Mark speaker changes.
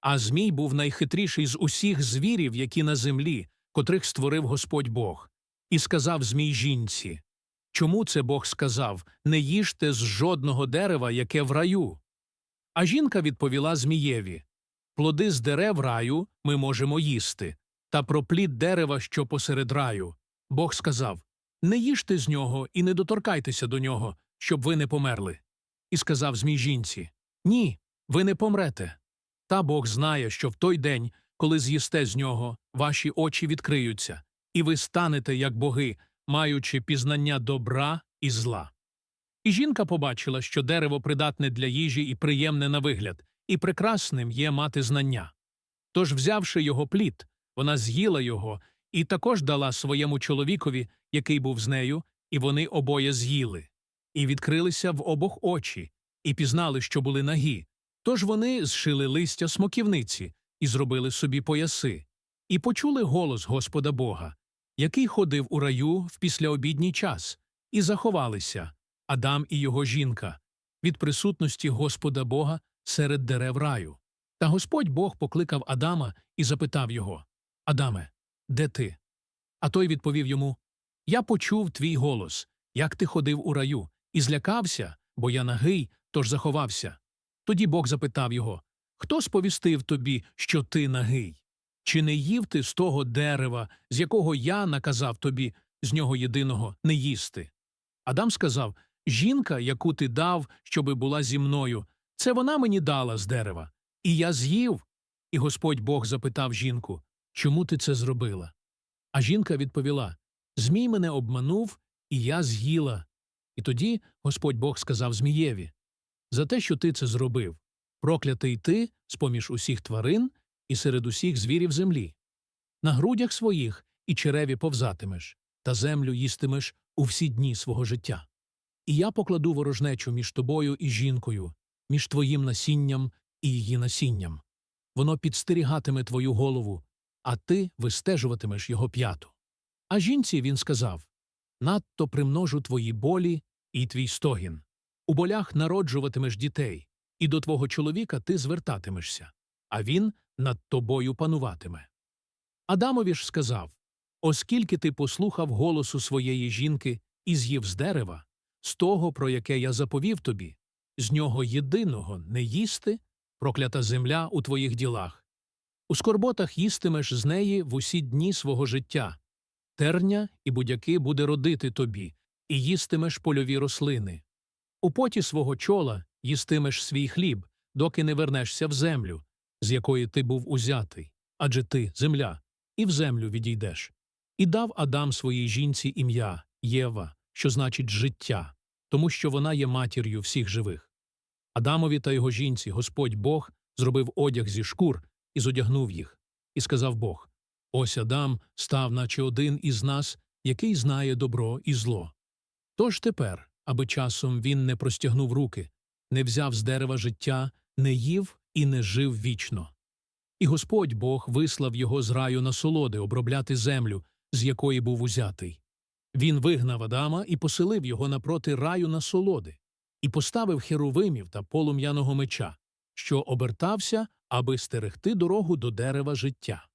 Speaker 1: А Змій був найхитріший з усіх звірів, які на землі, котрих створив Господь Бог. І сказав Змій жінці Чому це Бог сказав не їжте з жодного дерева, яке в раю? А жінка відповіла Змієві Плоди з дерев раю ми можемо їсти, та про плід дерева, що посеред раю. Бог сказав Не їжте з нього і не доторкайтеся до нього, щоб ви не померли. І сказав Змій жінці Ні, ви не помрете. Та Бог знає, що в той день, коли з'їсте з нього, ваші очі відкриються, і ви станете, як боги, маючи пізнання добра і зла. І жінка побачила, що дерево придатне для їжі і приємне на вигляд, і прекрасним є мати знання. Тож, взявши його плід, вона з'їла його і також дала своєму чоловікові, який був з нею, і вони обоє з'їли. І відкрилися в обох очі, і пізнали, що були нагі. Тож вони зшили листя смоківниці і зробили собі пояси, і почули голос Господа Бога, який ходив у раю в післяобідній час, і заховалися Адам і його жінка від присутності Господа Бога серед дерев раю. Та Господь Бог покликав Адама і запитав його Адаме, де ти? А той відповів йому Я почув твій голос, як ти ходив у раю, і злякався, бо я нагий, тож заховався. Тоді Бог запитав його Хто сповістив тобі, що ти нагий? Чи не їв ти з того дерева, з якого я наказав тобі з нього єдиного не їсти? Адам сказав Жінка, яку ти дав, щоби була зі мною, це вона мені дала з дерева. І я з'їв. І Господь Бог запитав жінку Чому ти це зробила? А жінка відповіла Змій мене обманув, і я з'їла. І тоді Господь Бог сказав Змієві За те, що ти це зробив, проклятий ти з поміж усіх тварин і серед усіх звірів землі. На грудях своїх і череві повзатимеш, та землю їстимеш у всі дні свого життя. І я покладу ворожнечу між тобою і жінкою, між твоїм насінням і її насінням. Воно підстерігатиме твою голову, а ти вистежуватимеш його п'яту. А жінці він сказав Надто примножу твої болі і твій стогін. У болях народжуватимеш дітей, і до твого чоловіка ти звертатимешся, а він над тобою пануватиме. Адамові ж сказав Оскільки ти послухав голосу своєї жінки і з'їв з дерева, з того, про яке я заповів тобі, з нього єдиного не їсти, проклята земля у твоїх ділах. У скорботах їстимеш з неї в усі дні свого життя. Терня і будяки буде родити тобі, і їстимеш польові рослини. У поті свого чола їстимеш свій хліб, доки не вернешся в землю, з якої ти був узятий, адже ти земля, і в землю відійдеш. І дав Адам своїй жінці ім'я Єва, що значить життя, тому що вона є матір'ю всіх живих. Адамові та його жінці Господь Бог зробив одяг зі шкур і зодягнув їх. І сказав Бог Ось Адам став, наче один із нас, який знає добро і зло. Тож тепер, аби часом він не простягнув руки, не взяв з дерева життя, не їв і не жив вічно. І Господь Бог вислав його з раю на солоди обробляти землю, з якої був узятий. Він вигнав Адама і поселив його напроти раю на солоди, і поставив херовимів та полум'яного меча, що обертався, аби стерегти дорогу до дерева життя.